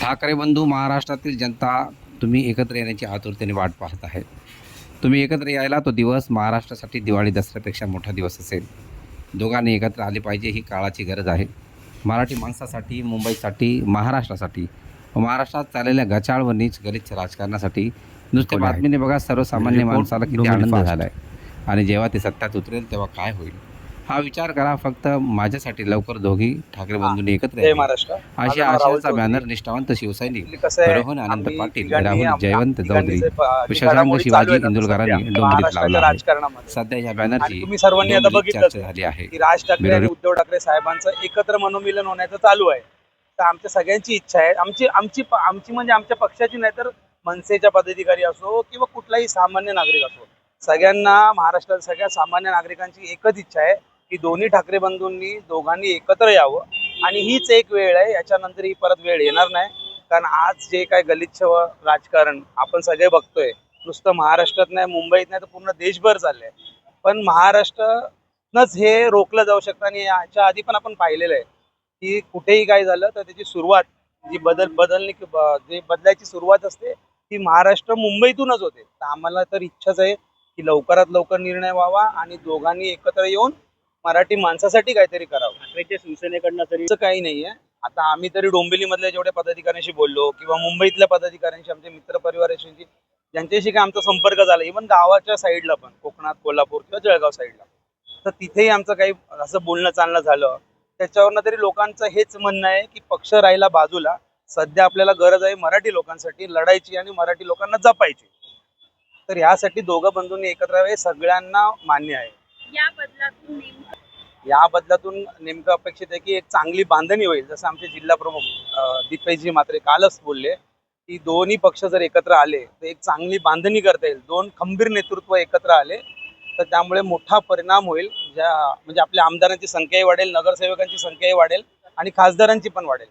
ठाकरे बंधू महाराष्ट्रातील जनता तुम्ही एकत्र येण्याची आतुरतेने वाट पाहत आहे तुम्ही एकत्र यायला तो दिवस महाराष्ट्रासाठी दिवाळी दसऱ्यापेक्षा मोठा दिवस असेल. दोघांनी एकत्र आले पाहिजे ही काळाची गरज आहे. मराठी माणसासाठी मुंबईसाठी महाराष्ट्रासाठी व महाराष्ट्रात चाललेल्या गचाळ व नीच गलिच्छ राजकारणासाठी नुसत्या? बातमीने बघा सर्वसामान्य माणसाला किती आनंद. झाला आहे आणि जेव्हा ते सत्यात उतरेल तेव्हा काय होईल? हा विचार करा फक्त माझ्यासाठी लवकर दोघी ठाकरे बंधूंनी एकत्र जय. महाराष्ट्र. अशी राहुल आशयाचा. बॅनर निष्ठावंत शिवसैनिक रोहन आम्ही पाटील राहुल जयवंत चौधरी जे प- व जी शशांक घडामोडी शिवाजी डोंबिवलीत महाराष्ट्राच्या लावला आहे. सध्या या बॅनरची तुम्ही सर्वांनी आता बघितलं झाली आहे. की राज ठाकरे आणि उद्धव ठाकरे साहेबांचं एकत्र मनोमिलन होण्याचं चालू आहे. तर आमच्या सगळ्यांची इच्छा आहे. आमची आमची आमची म्हणजे आमच्या पक्षाची नाही तर मनसेच्या पदाधिकारी असो किंवा कुठलाही सामान्य नागरिक असो. सगळ्यांना महाराष्ट्रात सगळ्या सामान्य नागरिकांची एकच इच्छा आहे. की दोन्ही ठाकरे बंधूंनी दोघांनी एकत्र यावं. आणि हीच एक वेळ आहे याच्यानंतर ही परत वेळ येणार नाही. कारण आज जे काय गलिच्छ व राजकारण आपण सगळे बघतोय नुसतं महाराष्ट्रात नाही मुंबईत नाही तर पूर्ण देशभर चाललंय. पण महाराष्ट्रनंच हे रोखलं जाऊ शकतं आणि याच्या आधी पण आपण पाहिलेलं आहे की कुठेही काय झालं तर त्याची सुरुवात जी बदल बदलणे जे बदलायची सुरुवात असते ती महाराष्ट्र मुंबईतूनच होते. तर आम्हाला तर इच्छाच आहे की लवकरात लवकर निर्णय व्हावा आणि दोघांनी एकत्र येऊन मराठी माणसासाठी काहीतरी करावं. ठाकरेच्या शिवसेनेकडनं तरी असं काही नाहीये. आता आम्ही तरी डोंबिवलीमधल्या जेवढ्या पदाधिकाऱ्यांशी बोललो किंवा मुंबईतल्या पदाधिकाऱ्यांशी आमचे मित्र परिवाराशी ज्यांच्याशी काय आमचा संपर्क झाला इव्हन गावाच्या साईडला पण कोकणात कोल्हापूर किंवा जळगाव साईडला तर तिथेही आमचं काही असं बोलणं चालणं झालं. त्याच्यावरनं तरी लोकांचं हेच म्हणणं आहे की पक्ष राहिला बाजूला सध्या आपल्याला गरज आहे मराठी लोकांसाठी लढायची आणि मराठी लोकांना जपायची. तर ह्यासाठी दोघं बंधूंनी एकत्र हे सगळ्यांना मान्य आहे. या बदलातून नेमकं? या बदलातून नेमकं अपेक्षित आहे की एक चांगली बांधणी होईल. जसं आमचे जिल्हा प्रमुख अं, दीपेशजी मात्रे कालच बोलले की दोन्ही पक्ष जर एकत्र आले तर एक चांगली बांधणी करता येईल. दोन खंबीर नेतृत्व एकत्र आले तर त्यामुळे मोठा परिणाम होईल. ज्या म्हणजे आपल्या आमदारांची संख्याही वाढेल नगरसेवकांची संख्याही वाढेल आणि खासदारांची पण वाढेल.